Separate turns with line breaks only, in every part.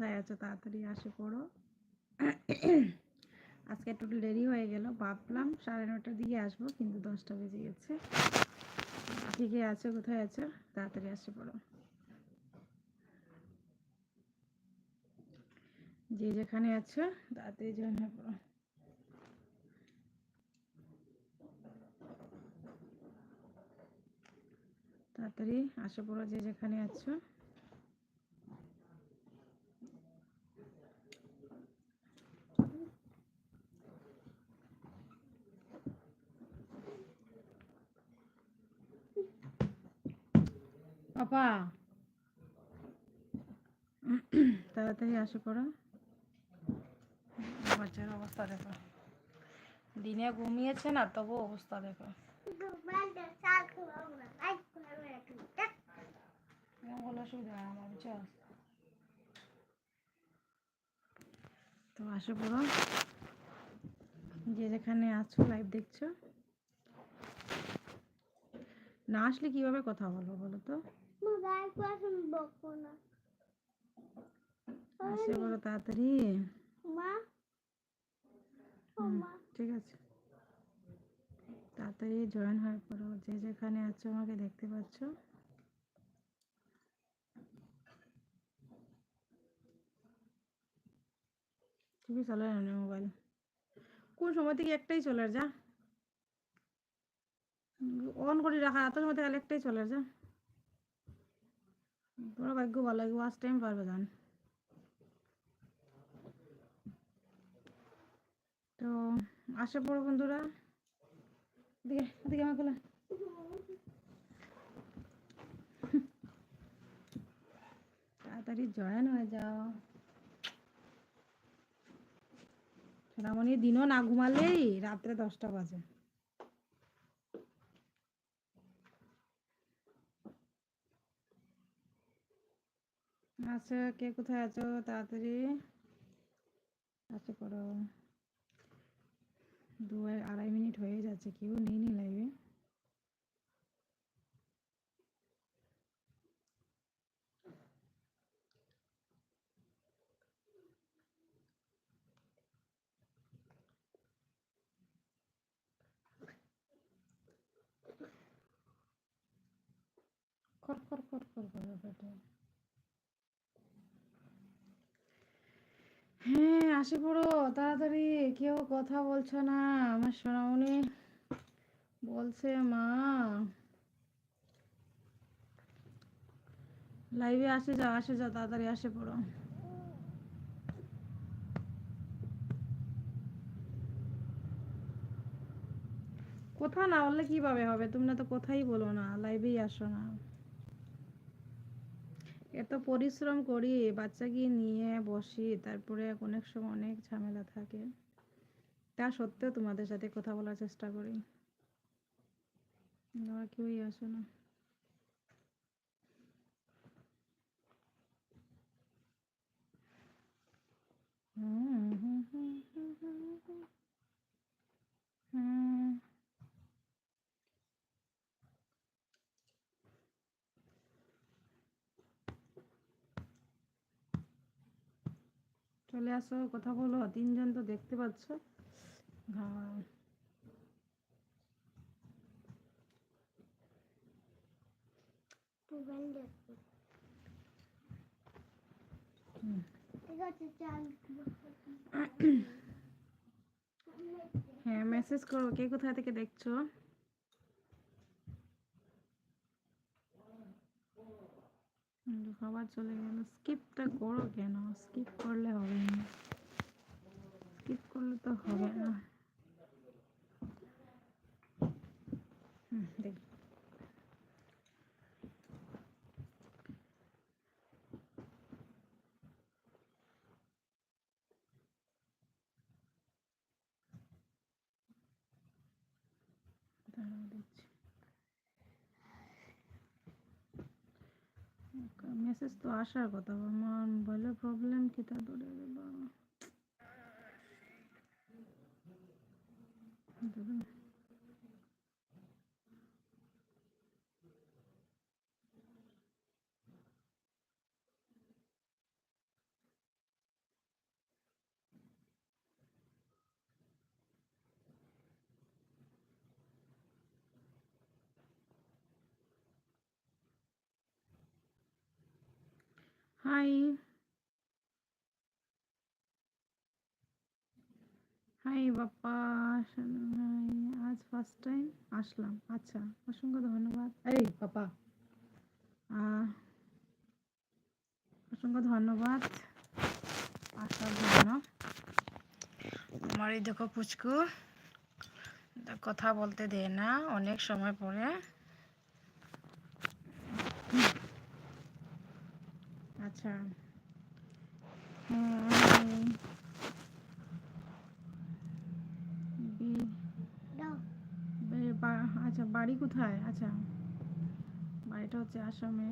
কোথায় আছো তাড়াতাড়ি আসে পড়ো। আজকে একটু দেরি হয়ে গেল, ভাবলাম সাড়ে নটার দিকে আসব, কিন্তু দশটা বেজে গেছে। ঠিকই আছো, কোথায় আছো? তাড়াতাড়ি আসে পড়ো। যে যেখানে আছো, তাড়াতাড়ি জয়েন হয়ে পড়ো। তাড়াতাড়ি আসে পড়ো যে যেখানে আছো। পাপা। তাড়াতাড়ি আসে পড়ো। বাচ্চার অবস্থা দেখো। দিনে ঘুমিয়েছে না তবু অবস্থা দেখো। তো আসে পড়ো। যে যেখানে আছো লাইভ দেখছ। না আসলে কীভাবে কথা বলব বলো তো? আসে বলো তাড়াতাড়ি ঠিক আছে। তাড়াতাড়ি জয়েন হয়ে পড়ো যে যেখানে আছো আমাকে দেখতে পাচ্ছ। টিভি চলে না মোবাইল কোন সময় থেকে একটাই চলে যা? অন করে রাখা এত সময় থেকে একটাই চলে যা। তোমার ভাগ্য ভালো ওয়াচ টাইম পারবে জান তো আশা পড়ো বন্ধুরা। এদিকে খোলা তাড়াতাড়ি জয়েন হয়ে যাও। সোনামণি দিনও না ঘুমালেই, রাত্রে দশটা বাজে। আচ্ছা কে কোথায় আছো? তাড়াতাড়ি আচ্ছা করো। দু আড়াই মিনিট হয়ে যাচ্ছে, কেউ নেই নি লাইভে খর খর খর খর করে পেটে হ্যাঁ আসে পড়ো, তাড়াতাড়ি, কেউ কথা বলছো না, আমার সোনামণি বলছে, মা লাইভে আসে যাও আসে যাও, তাড়াতাড়ি আসে পড়ো। কোথা না বললে কীভাবে হবে? তোমরা তো কোথায় বলো না লাইভেই আসো না। এত পরিশ্রম করি বাচ্চাকে নিয়ে বসি তারপরে অনেক সময় অনেক ঝামেলা থাকে তা সত্ত্বেও তোমাদের সাথে কথা বলার চেষ্টা করি তোমরা কেউই আসো না হুম হুম হুম হুম হুম হুম চলে আসো, কথা বলো, তিনজন তো দেখতে পাচ্ছ। হ্যাঁ হ্যাঁ মেসেজ করো, কে কোথা থেকে দেখছ? খাবার চলে গেল। স্কিপটা করো কেন? স্কিপ করলে হবে না। স্কিপ করলে তো হবে না। দেখছি। মেসেজ তো আসার কথা আমার মোবাইলের প্রবলেম কি তা ধরে গেল। Hi hi Bappa. আজ ফার্স্ট টাইম আসলাম। আচ্ছা অসংখ্য ধন্যবাদ। এই, বাপ্পা। অসংখ্য ধন্যবাদ। আসার জন্য আমার এই দেখো পুচকু, কথা বলতে দেয় না, অনেক সময় পরে। আচ্ছা। আচ্ছা বাড়ি কোথায়? আচ্ছা। বাড়িটা হচ্ছে আসামে।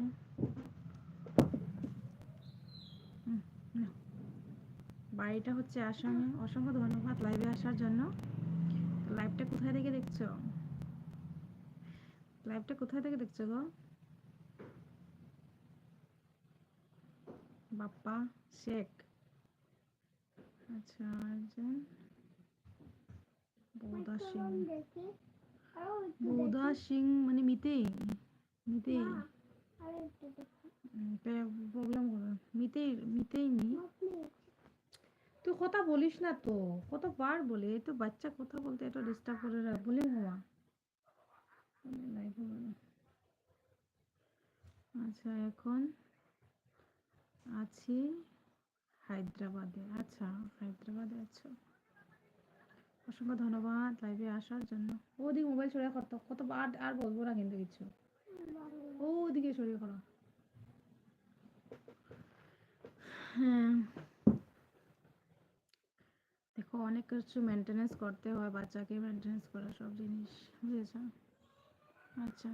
বাড়িটা হচ্ছে আসামে। অসংখ্য ধন্যবাদ লাইভে আসার জন্য। লাইভটা কোথায় থেকে দেখছ? লাইভটা কোথায় থেকে দেখছ গো? বাপ্পা শেখ। আচ্ছা একজন বৌদা সিং। বৌদা সিং মানে মিতেই মিতেই। প্রবলেম করো মিতেই মিতেই নি। তুই কথা বলিস না তো। কতবার বলে এই তো বাচ্চা কথা বলতে এটা ডিস্টার্ব করে রাখ বলি বলো। আচ্ছা এখন? আছি হায়দ্রাবাদে। আচ্ছা হায়দ্রাবাদে আছো। অসংখ্য ধন্যবাদ লাইভে আসার জন্য। ওদিকে মোবাইল সরিয়ে করতো কতবার আর বলব না কিন্তু কিছু। ওদিকে সরিয়ে করো হ্যাঁ। দেখো, অনেক কিছু মেনটেনেন্স করতে হয়, বাচ্চাকে মেনটেনেন্স করা সব জিনিস, বুঝেছ? আচ্ছা।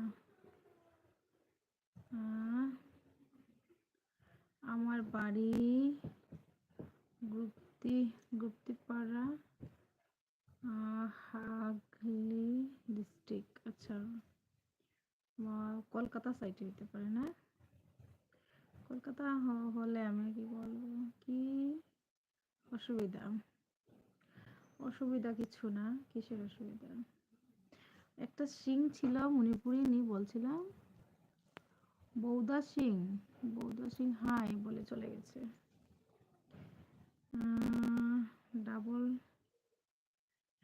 আমার বাড়ি গুপ্তি, গুপ্তিপাড়া হাগলি ডিস্ট্রিক্ট আচ্ছা কলকাতা সাইডে হতে পারে না? কলকাতা হলে আমি কি বলব? কি? অসুবিধা। অসুবিধা কিছু না, কিসের অসুবিধা? একটা সিং ছিল, মণিপুরি নি বলছিলাম। বৌদা সিং বৌদা সিং হাই বলে চলে গেছে। ডাবল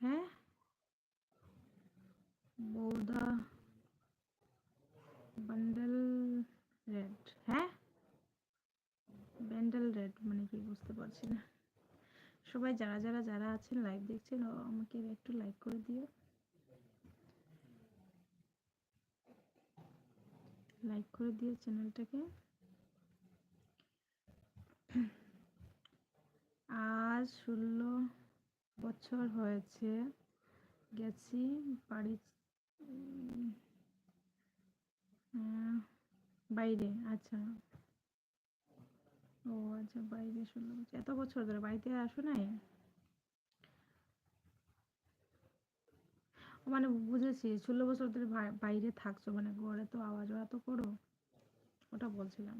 হ্যাঁ? বৌদা বান্ডেল রেড হ্যাঁ? ব্যান্ডেল রেড মানে কি বুঝতে পারছি না। সবাই যারা যারা যারা আছেন লাইভ দেখছেন, আমাকে একটু লাইক করে দিও। লাইক করে দিও চ্যানেলটাকে আজ ষোলো বছর হয়েছে, গেছি বাড়ি বাইরে আচ্ছা। ও আচ্ছা বাইরে ষোলো বছর। এত বছর ধরে বাড়িতে আসো নাই? মানে বুঝেছি, ষোলো বছর ধরে বাইরে থাকছো মানে ঘরে তো আওয়াজ ওরা তো করো। ওটা বলছিলাম।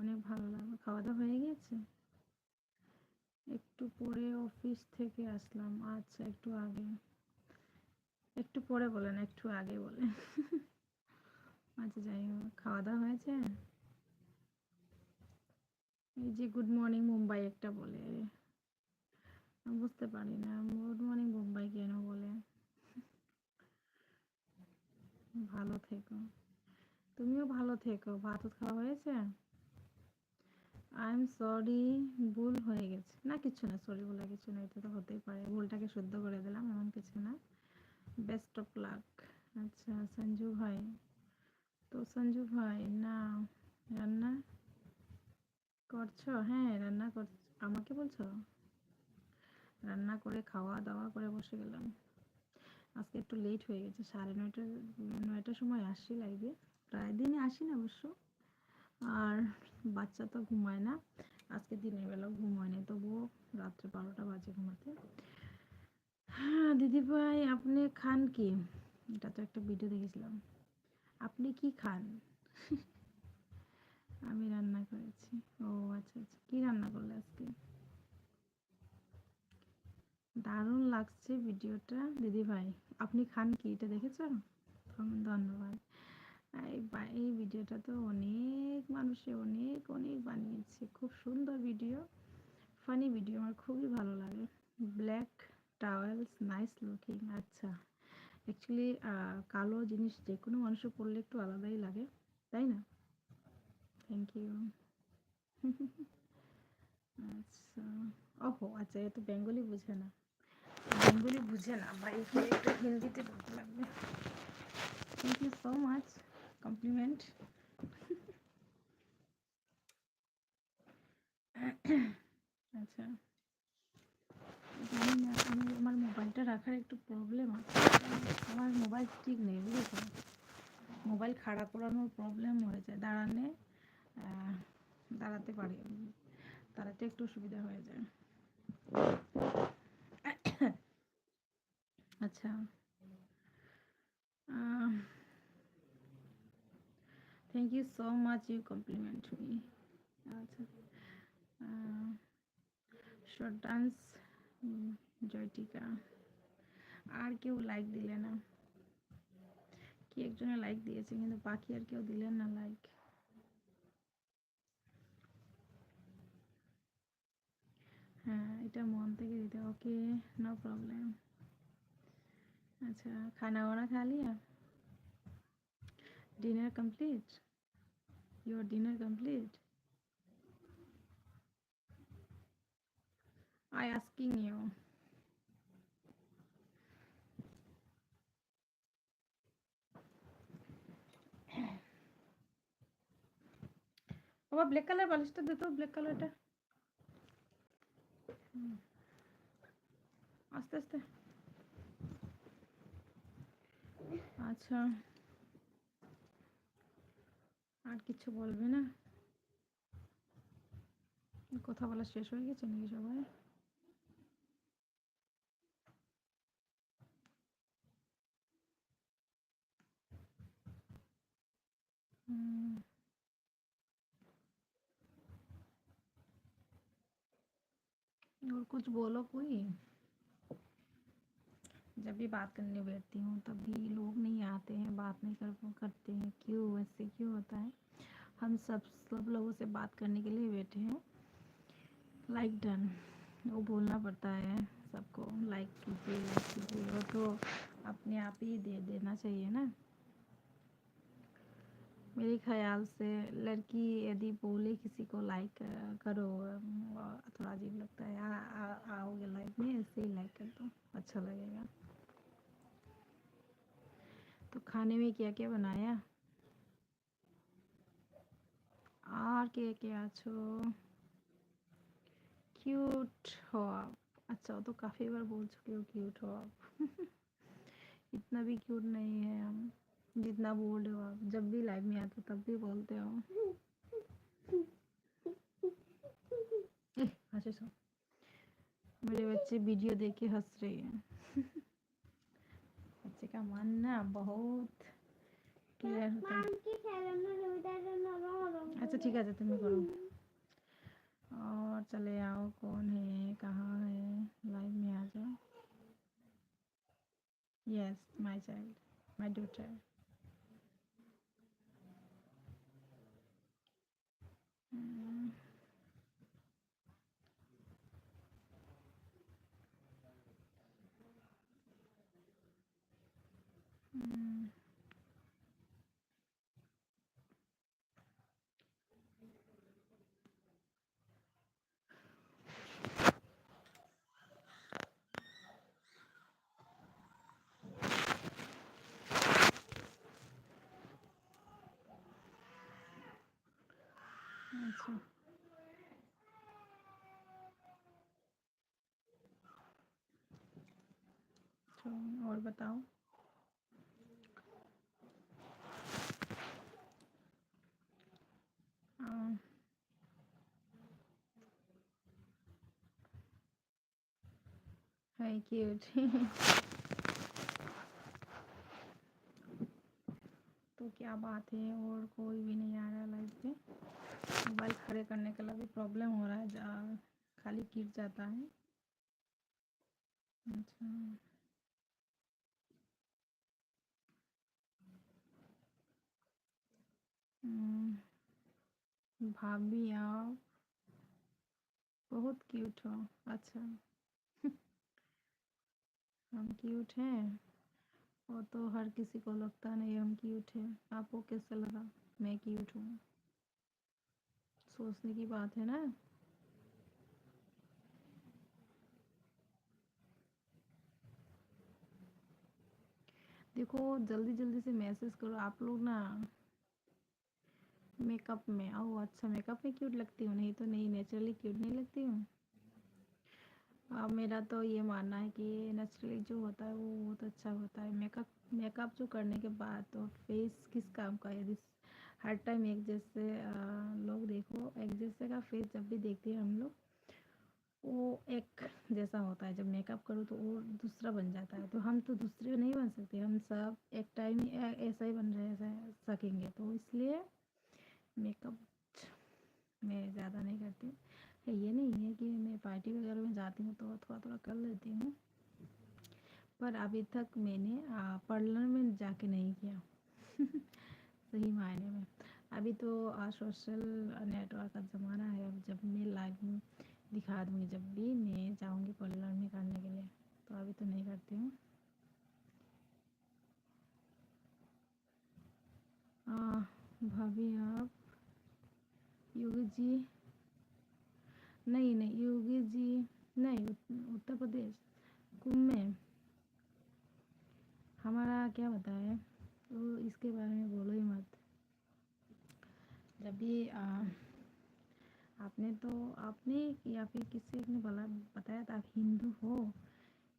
অনেক ভালো লাগল। খাওয়া দাওয়া হয়ে গেছে? একটু পরে অফিস থেকে আসলাম। আচ্ছা একটু আগে। একটু পরে বলেন, একটু আগে বলেন। আচ্ছা যাই হোক। খাওয়া দাওয়া হয়েছে? এই যে গুড মর্নিং মুম্বাই একটা বলে। বুঝতে পারি না, গুড মর্নিং মুম্বাই কেন বলে? ভালো থেকো। তুমিও ভালো থেকো। ভাত খাওয়া হয়েছে? আই এম সরি ভুল হয়ে গেছে। না, কিছু না সরি বলা কিছু না, এটা তো হতেই পারে। ভুলটাকে শুদ্ধ করে দিলাম, এমন কিছু না। বেস্ট অফ লাক আচ্ছা সঞ্জু ভাই। তো সঞ্জু ভাই, না করছ? হ্যাঁ রান্না কর, আমাকে বলছো? রান্না করে খাওয়া দাওয়া করে বসে গেলাম। আজকে একটু লেট হয়ে গেছে, সাড়ে নয়টা, নয়টার সময় আসি লাইভে প্রায় দিনই আসি না অবশ্য। আর বাচ্চা তো ঘুমায় না। আজকে দিনের বেলাও ঘুমায় না তবুও রাত্রে বারোটা বাজে ঘুমাতে। হ্যাঁ দিদিভাই, আপনি খান কি? এটা তো একটা ভিডিও দেখেছিলাম। আপনি কি খান? আমি রান্না করেছি। ও আচ্ছা আচ্ছা। কি রান্না করলে আজকে? দারুণ লাগছে ভিডিওটা। দিদি ভাই, আপনি খান কি? এটা দেখেছেন ধন্যবাদ। এই ভিডিওটা তো অনেক মানুষে অনেক অনেক বানিয়েছে। খুব সুন্দর ভিডিও। ফানি ভিডিও, আমার খুবই ভালো লাগে। Black towels, nice looking. আচ্ছা অ্যাকচুয়ালি কালো জিনিস যে কোনো মানুষে পরলে একটু আলাদাই লাগে, তাই না? থ্যাংক ইউ আচ্ছা। ওহো আচ্ছা এ বেঙ্গলি বুঝে না। বেঙ্গলি বুঝে না ভাই এখানে একটু হিন্দিতে বলতে লাগবে। Thank you so much compliment আচ্ছা। আমি আমার মোবাইলটা রাখার একটু প্রবলেম আছে। আমার মোবাইল ঠিক নেই, বুঝেছ? মোবাইল খাড়া করানোর প্রবলেম হয়ে যায়। দাঁড়ানে দাঁড়াতে পারি। দাঁড়াতে একটু সুবিধা হয়ে যায়। আচ্ছা। Thank you so much you compliment me আচ্ছা। Short dance Joytika. আর কেউ লাইক দিলে না। কি একজনে লাইক দিয়েছে, কিন্তু বাকি আর কেউ দিলেন না লাইক হ্যাঁ এটা মন থেকে দিতে ওকে নো প্রবলেম আচ্ছা খানা ওনা খালি লিয়া? Dinner complete your dinner complete I asking you. বাবা ব্ল্যাক কালার বালিশটা দে তো ব্ল্যাক কালারটা আস্তে আস্তে। আচ্ছা। আর কিছু বলবে না? কথা বলা শেষ হয়ে গেছে নাকি সবাই? और कुछ बोलो कोई। जब भी बात करने बैठती हूँ तब भी लोग नहीं आते हैं, बात नहीं कर, करते हैं। क्यों? ऐसे क्यों होता है? हम सब सब लोगों से बात करने के लिए बैठे हैं। लाइक डन वो बोलना पड़ता है सबको। लाइक कीजिए लाइक कीजिए। वो तो अपने आप ही दे देना चाहिए ना। मेरे ख्याल से लड़की यदि बोले किसी को लाइक करो थोड़ा अजीब लगता है आ, आओगे लाइफ में ऐसे ही लाइक कर दो अच्छा लगेगा। तो खाने में क्या क्या बनाया? और क्या क्या छो? क्यूट हो आप अच्छा तो काफ़ी बार बोल चुके हो क्यूट हो आप इतना भी क्यूट नहीं है हम। जितना बोल रहे हो आप जब भी लाइव में आते हो तब भी बोलते हो। हंसे सो मेरे बच्चे वीडियो देख के हंस रहे हैं। बच्चे का मन ना बहुत क्लियर होता है। अच्छा ठीक है तुम करो। और चले आओ कौन है कहाँ है? लाइव में आ जाओ। Yes my child my daughter Mm-hmm. और बताओ। तो क्या बात है, और कोई भी नहीं आ रहा लाइव पे। मोबाइल खड़े करने के लिए भी प्रॉब्लम हो रहा है खाली गिर जाता है। अच्छा। हम्म, भाभी आप बहुत क्यूट हो। अच्छा। हम क्यूट हैं। वो तो हर किसी को लगता नहीं हम क्यूट हैं। आपको कैसे लगा? मैं क्यूट हूँ। सोचने की बात है ना? देखो जल्दी जल्दी से मैसेज करो। आप लोग ना मेकअप में? ओह अच्छा मेकअप में क्यूट लगती हूँ। नहीं तो नहीं नेचुरली क्यूट नहीं लगती हूँ। अब मेरा तो ये मानना है कि नेचुरली जो होता है, वो बहुत अच्छा होता है। मेकअप मेकअप जो करने के बाद तो फेस किस काम का है? हर टाइम एक जैसे लोग देखो, एक जैसे का फेस जब भी देखते हैं हम लोग, वो एक जैसा होता है। जब मेकअप करो तो वो दूसरा बन जाता है। तो हम तो दूसरे नहीं बन सकते। हम सब एक टाइम ऐसा ही बन रहे सकेंगे तो इसलिए मेकअप मैं ज़्यादा नहीं करती ये नहीं है कि मैं पार्टी वगैरह में जाती हूँ तो थोड़ा थोड़ा कर लेती हूँ। पर अभी तक मैंने पार्लर में जाके नहीं किया। सही मायने में। अभी तो सोशल नेटवर्क का ज़माना है। अब जब मैं लाइव दिखा दूँगी जब भी मैं जाऊँगी पार्लर में करने के लिए। तो अभी तो नहीं करती हूँ। भाभी आप योगी जी। नहीं नहीं योगी जी नहीं उत्तर प्रदेश कुंभ में। हमारा क्या बताए? तो इसके बारे में बोलो ही मत। जब भी आ, आपने तो आपने या फिर किसी ने बोला बताया था आप हिंदू हो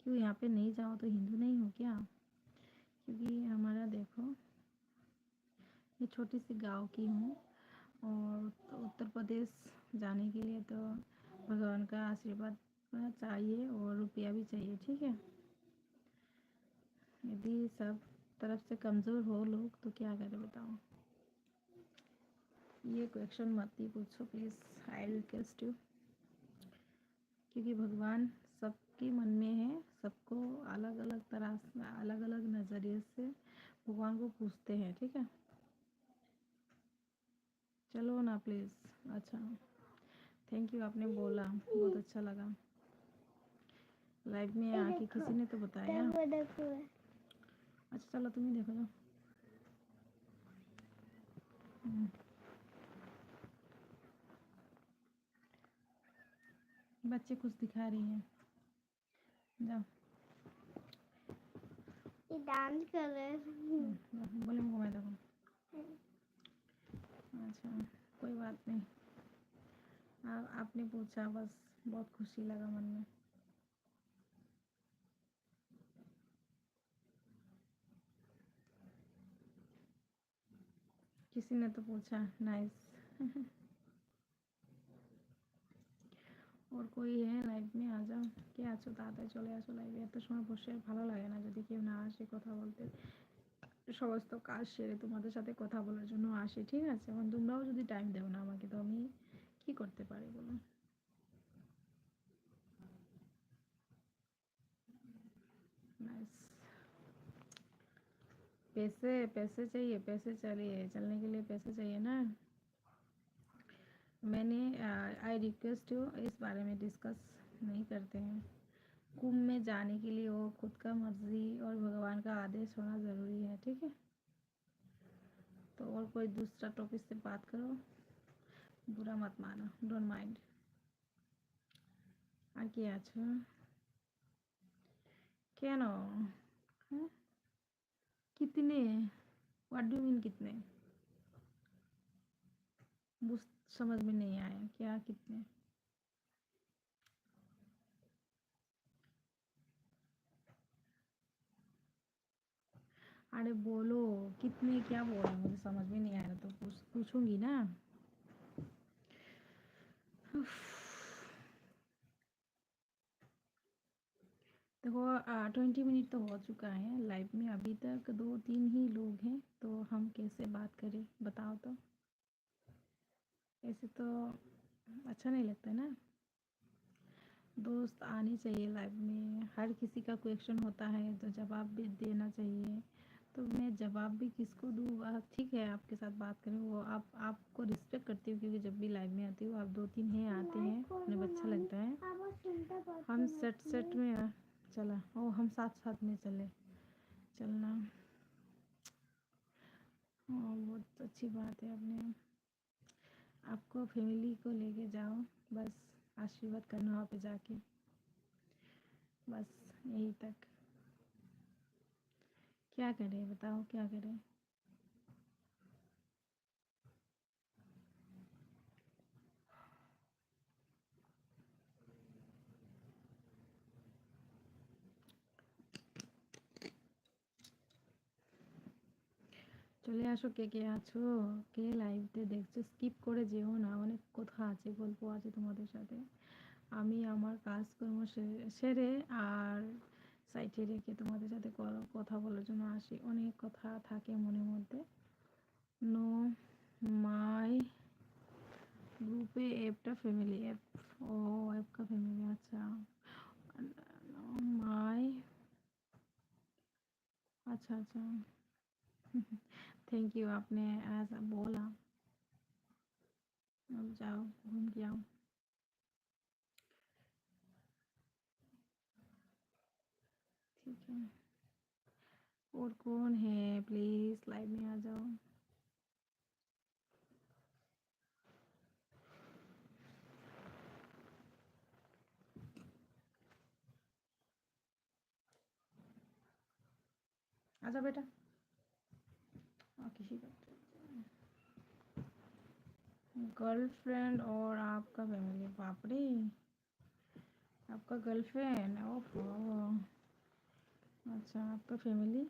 क्यों यहाँ पे नहीं जाओ तो हिंदू नहीं हो क्या? क्योंकि हमारा देखो ये छोटी सी गाँव की हूँ। और तो उत्तर प्रदेश जाने के लिए तो भगवान का आशीर्वाद चाहिए और रुपया भी चाहिए, ठीक है? यदि सब तरफ़ से कमज़ोर हो लोग तो क्या करें बताओ? ये क्वेश्चन मत ही पूछो प्लीज़ आई रिक्वेस्ट यू क्योंकि भगवान सबके मन में है, सबको अलग अलग तरह अलग अलग नज़रिए से भगवान को पूछते हैं, ठीक है? चलो ना प्लीज़ अच्छा. थैंक यू आपने बोला. बहुत अच्छा लगा. लाइव में आके किसी ने तो बताया. अच्छा चलो तुम ही देखो जाओ. हम्म। बच्चे कुछ दिखा रही हैं. जाओ. डांस कर रहे हैं। हम्म, बोले घुमाए देखो. अच्छा कोई बात नहीं आप आपने पूछा बस बहुत खुशी लगा मन में किसी ने तो पूछा नाइस ওর কই হে লাইভ মে আ যাও কে আছো তাড়াতাড়ি চলে আসো লাইভে এত সময় বসে ভালো লাগে না যদি কেউ না আসে কথা বলতে সমস্ত কাজ সেরে তোমাদের সাথে কথা বলার জন্য আসি ঠিক আছে এখন তোমরাও যদি টাইম দেও না আমাকে তো আমি কি করতে পারি বলো पैसे पैसे चाहिए पैसे चलिए चलने के लिए पैसे चाहिए ना मैंने आई रिक्वेस्ट यू इस बारे में डिस्कस नहीं करते हैं कुंभ में जाने के लिए वो खुद का मर्जी और भगवान का आदेश होना ज़रूरी है ठीक है तो और कोई दूसरा टॉपिक से बात करो बुरा मत मानो डोंट माइंड আর কি আছো কেন হ্যাঁ कितने व्हाट डू मीन कितने समझ में नहीं आया क्या कितने अरे बोलो, कितने, क्या बोल मुझे समझ में नहीं आ रहा तो पूछूँगी ना। देखो ट्वेंटी मिनट तो हो चुका है लाइव में, अभी तक दो, तीन ही लोग हैं तो हम कैसे बात करें, बताओ तो। ऐसे तो अच्छा नहीं लगता ना। दोस्त आने चाहिए लाइफ में, हर किसी का क्वेश्चन होता है तो जवाब भी देना चाहिए। तो मैं जवाब भी किसको दूँ ठीक है आपके साथ बात करें। वो आप आपको रिस्पेक्ट करती हूँ क्योंकि जब भी लाइव में आती हूँ आप दो तीन हैं आते हैं। उन्हें अच्छा लगता है। हम सेट सेट में चला। ओ हम साथ साथ में चले। चलना। हाँ बहुत अच्छी बात है आपने। आपको फैमिली को लेके जाओ। बस आशीर्वाद करना वहाँ पे जाके। बस यही तक। क्या करें बताओ क्या करें চলে আসো কে কে আছো কে লাইভতে দেখছো স্কিপ করে যেও না অনেক কথা আছে গল্প আছে তোমাদের সাথে আমি আমার কাজকর্ম সে- সেরে আর সাইটে রেখে তোমাদের সাথে ক- কথা বলার জন্য আসি অনেক কথা থাকে মনের মধ্যে নো মাই গ্রুপে অ্যাপটা ফ্যামিলি অ্যাপ ও অ্যাপ का फैमिली अच्छा माय अच्छा अच्छा थैंक यू आपने ऐसा बोला अब जाओ घूम के आओ और कौन है? प्लीज़ लाइव में आ जाओ। आजा बेटा। गर्लफ्रेंड और आपका फैमिली बाप रे आपका गर्लफ्रेंड ओहो। अच्छा आपका फैमिली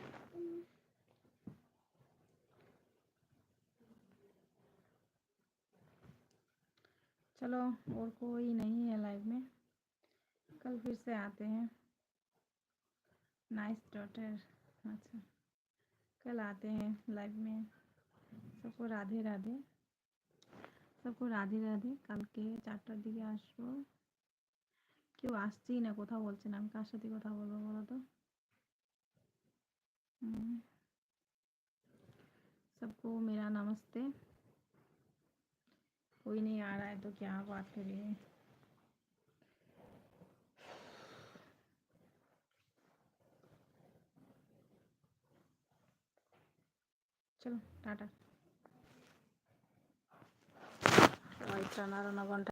चलो और कोई नहीं है लाइव में कल फिर से आते हैं नाइस डॉटर अच्छा कल आते हैं लाइव में सबको राधे राधे सबको রাধে রাধে কালকে চারটার দিকে আসবো কেউ আসছেই না কোথাও বলছে না আমি কার সাথে কথা বলবো বলো তো हम्म, सबको मेरा नमस्ते कोई नहीं आ रहा है तो क्या बात करें चलो, टाटा। और इतना रोना घंटा